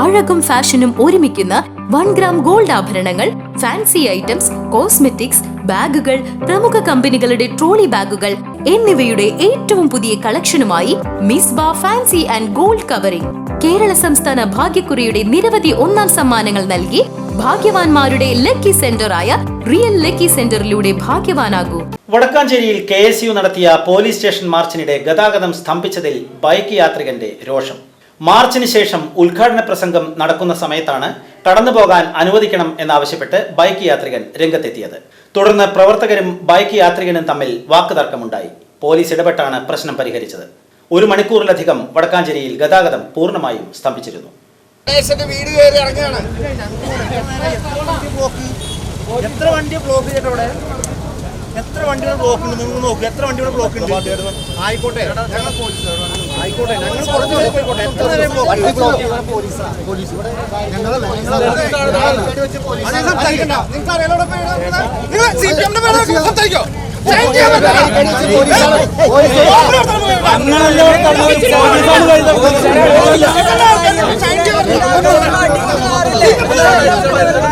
അഴകും ഫാഷനും ഒരുമിക്കുന്ന one gram gold ആഭരണങ്ങൾ ഫാൻസി ഐറ്റംസ് കോസ്മെറ്റിക്സ് ബാഗുകൾ പ്രമുഖ കമ്പനികളുടെ ട്രോളി ബാഗുകൾ എന്നിവയുടെ ഏറ്റവും പുതിയ കളക്ഷനുമായി Misba fancy and gold covering. Kerala സംസ്ഥാന ഭാഗ്യക്കുറിയുടെ നിരവധി ഒന്നാം സമ്മാനങ്ങൾ നൽകി ഭാഗ്യവാന്മാരുടെ ലക്കി സെന്ററായ റിയൽ ലക്കി സെന്ററിലൂടെ ഭാഗ്യവാനാകൂ. വടക്കാഞ്ചേരിയിൽ കെ എസ് യു നടത്തിയ പോലീസ് സ്റ്റേഷൻ മാർച്ചിനിടെ ഗതാഗതം സ്തംഭിച്ചതിൽ ബൈക്ക് യാത്രികന്റെ രോഷം. മാർച്ചിന് ശേഷം ഉദ്ഘാടന പ്രസംഗം നടക്കുന്ന സമയത്താണ് കടന്നു പോകാൻ അനുവദിക്കണം എന്നാവശ്യപ്പെട്ട് ബൈക്ക് യാത്രികൻ രംഗത്തെത്തിയത്. തുടർന്ന് പ്രവർത്തകരും ബൈക്ക് യാത്രികനും തമ്മിൽ വാക്കുതർക്കമുണ്ടായി. പോലീസ് ഇടപെട്ടാണ് പ്രശ്നം പരിഹരിച്ചത്. ഒരു മണിക്കൂറിലധികം വടക്കാഞ്ചേരിയിൽ ഗതാഗതം പൂർണമായും സ്തംഭിച്ചിരുന്നു. വീട് കയറി ഇറങ്ങുകയാണ്. എത്ര വണ്ടി ബ്ലോക്ക് എത്ര വണ്ടികൾ ബ്ലോക്ക് ഉണ്ട്? നിങ്ങൾ നോക്ക് എത്ര വണ്ടികൾ ബ്ലോക്ക് ഉണ്ട്? ആയിക്കോട്ടെ. ഞങ്ങൾ ആയിക്കോട്ടെ ഞങ്ങൾ കുറച്ച് നേരം പോയിക്കോട്ടെ. എത്ര നേരം ബ്ലോക്ക് സംസാരിക്കണ്ട നിങ്ങൾക്ക്